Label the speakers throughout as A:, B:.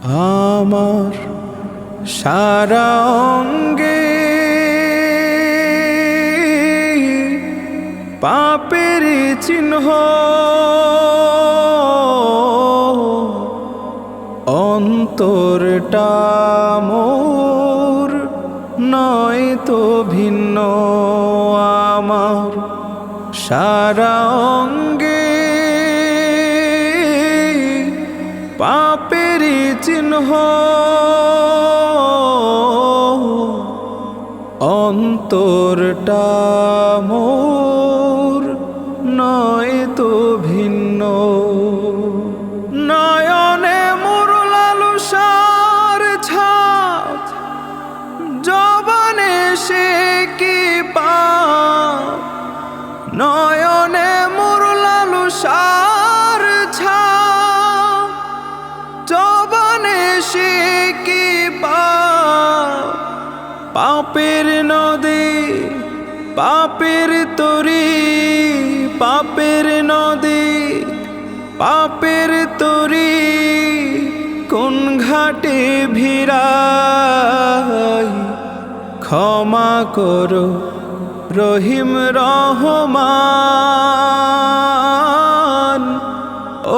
A: আমার সারা অঙ্গে পাপের চিহ্ন অন্তরটা মোর নয় তো ভিন্ন আমার সারা অঙ্গে পাপের চিহ্ন অন্তরটা মোর নয় তো ভিন্ন। নয়নে মোর লালসার ছাপ, জবানে সে কি পাপ? নয়নে পাপের নদী, পাপের তরি, পাপের নদী, পাপের তরি, কোন ঘাটে ভিড়াই? ক্ষমা করো রহিম রহমান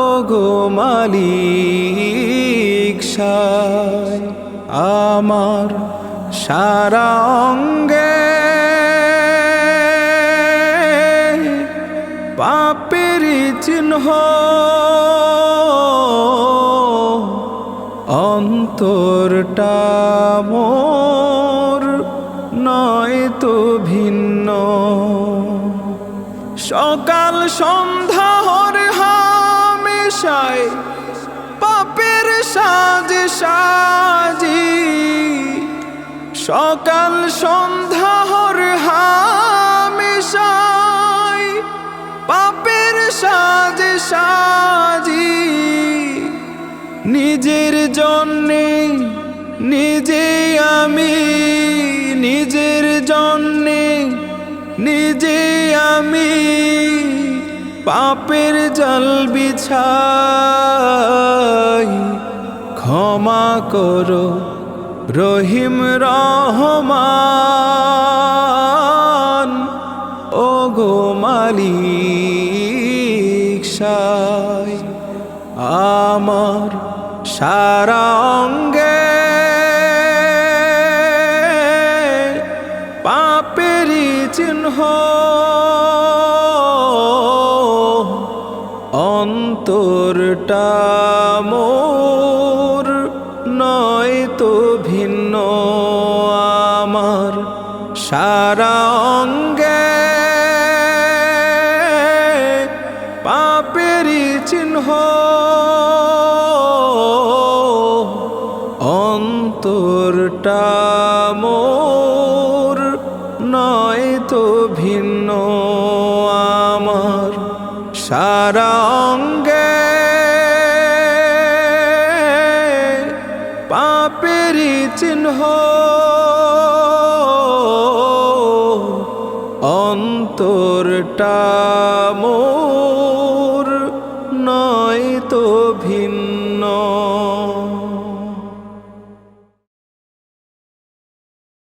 A: ও গো মালিক আমার সারা অঙ্গে পাপের চিহ্ন অন্তরটা মোর নয় তো ভিন্ন। সকাল সন্ধ্যা হর হামেশায় পাপের সাজ সাজি সকাল সন্ধ্যা হর পাপের সাজ সাজি। নিজের জন্যে নিজে আমি, নিজের জন্যে নিজে আমি, পাপের জল বিছাই। ক্ষমা করো রহিম রহমান ও গো মালিক আমার সারা অঙ্গে পাপেরই চিহ্ন অন্তরটা অঙ্গে পাপেরই চিহ্ন অন্তরটা মোর নয় তো ভিন্ন আমার সারা অঙ্গে পাপেরই চিহ্ন মনটা মোর নয় তো ভিন্ন।